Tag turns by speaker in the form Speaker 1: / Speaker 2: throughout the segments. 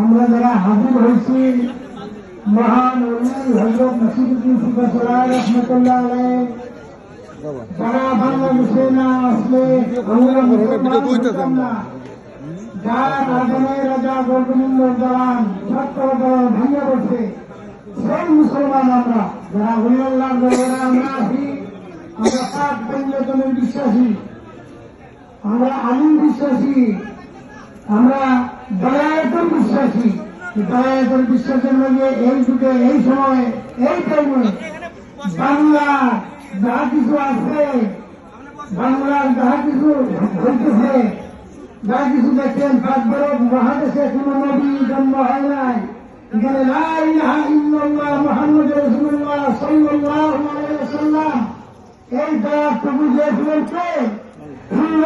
Speaker 1: আমরা যারা হাজির হয়েছি, মহান হজরত নসিরুদ্দিন সিপাশালায় রহমতুল্লাহ যারা বাংলাদেশে না আসলে আমরা মুসলমান যার আগুনে রাজা গোবিন্দ জওয়ান সত্তর ভেঙে পড়ছে সেই মুসলমান আমরা, যারা হরিয়াল্লাহ আমরা বিশ্বাসী। আমরা আলিম বিশ্বাসী। আমরা দয়ায়তের বিশ্বাসী। দয়ায়তের বিশ্বাসের মধ্যে এই যুগে, এই সময়, এই টাইমে বাংলা যা কিছু আছে, বাংলার যাহা কিছু হইতেছে, যা কিছু দেখেন পাকবর মহাদেশে কোন নবী জন্ম হয় নাই। এই দয়াটুকু দিয়েছিলেন কে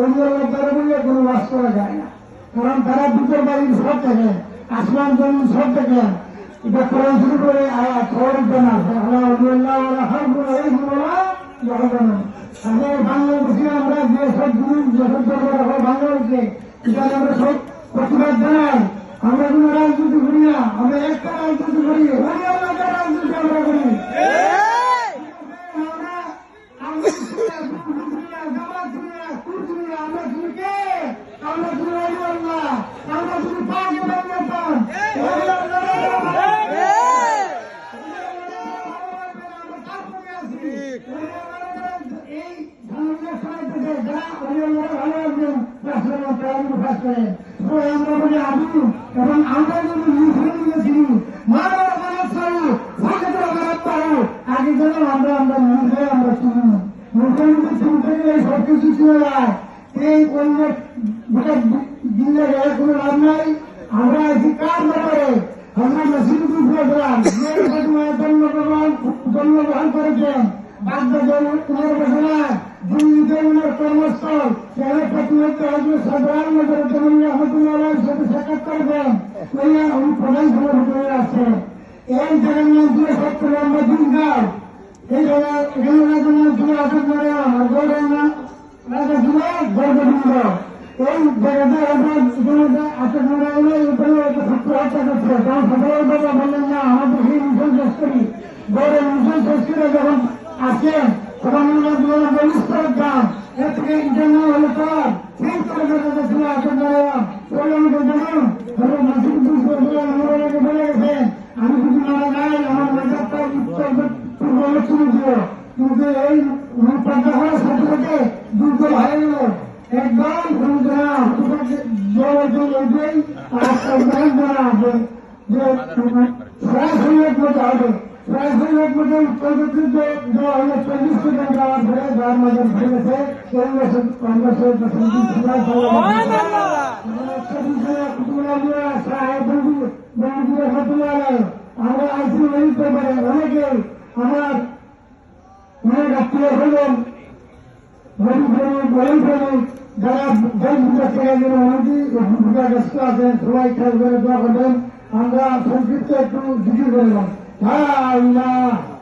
Speaker 1: অন্য লোকের বললে কোনো ওয়াজ করা যায় না। কারণ তারা দুটোর বাড়ির সব দেখে আসমান জমিন সব দেখে। এটা কোরআন শুরু করে খবর জানা বাংলাদেশে আমরা যে সব জিনিস যখন বাংলাদেশে এখানে আমরা সব প্রতিবাদ জানাই। আমরা কোনো রাজনীতি করি না। আমরা একটা রাজনীতি করি রাজনীতি আমরা করি। আমরা আমরা জামাত করি না কুর করি না আমরা শুনি কে আমরা ওই আল্লাহ আমরা শুনি পাঁচ এই ধর্মের সময় যারা অরিয়াল্লাহ ভালো আগে আমরা আমরা মুখে আমরা চিনি মুসলিমকে চিনতে এই দিনে গেলে কোনো লাভ নাই আমরা আছি কার ব্যাপারে আমরা যে ঘটনায় জন্মগ্রহণ জন্মগ্রহণ করেছেন। দিল্লিতে উনার কর্মস্থল। সেখানে প্রতিনিধিত্ব হজরত সদরান নজর জমিন রহমতুল্লাহ সাথে সাক্ষাৎ করবেন উনি প্রধান সভাপতি আছেন। এই জগন্নাথ সত্তর নম্বর দিনকাল এই জায়গায় এখানে করে আমার গৌরব রাজা ছিল গর্ববৃন্দ এই জায়গাতে আমরা ইতিমধ্যে আসন করে এলে উপরে একটা সত্য হত্যা করছে তখন সদর বাবা বললেন না আমাদের সেই মিশন শেষ করি গৌরব মিশন শেষ করে যখন আসেন তখন আমরা দুজন বলিষ্ঠর দাম এর থেকে ইন্টারনেট হলে পর সেই করে যাতে ছিল আসন করে ওই আমাকে জানুন হলো মাসিক দুই আমাদেরকে বলে গেছেন আমি যদি মারা যাই আমার মেজারটা উত্তর পূর্ব লক্ষ্মী দিও কিন্তু এই পদ্মা হওয়ার সাথে সাথে দুর্বল হয়ে গেল একদম সমুদ্রা জল ওইটাই আর একদম জানা আছে যে সরাসরি এক মতো হবে সরাসরি এক মতো উত্তর দক্ষিণ যে দেওয়া হলো চল্লিশ টাকা যাওয়ার পরে যার মধ্যে ভরে গেছে সেই বছর কংগ্রেসের আমরা আইসি ওই পেপারে অনেকে আমার অনেক আত্মীয় হলেন গরিব গরিব গরিব গরিব যারা বিদেশ থেকে গেলে অনেকেই ভূমিকাগ্রস্ত আছেন সবাই খেয়াল করে আমরা সংক্ষিপ্ত একটু জিজ্ঞেস করলাম হ্যাঁ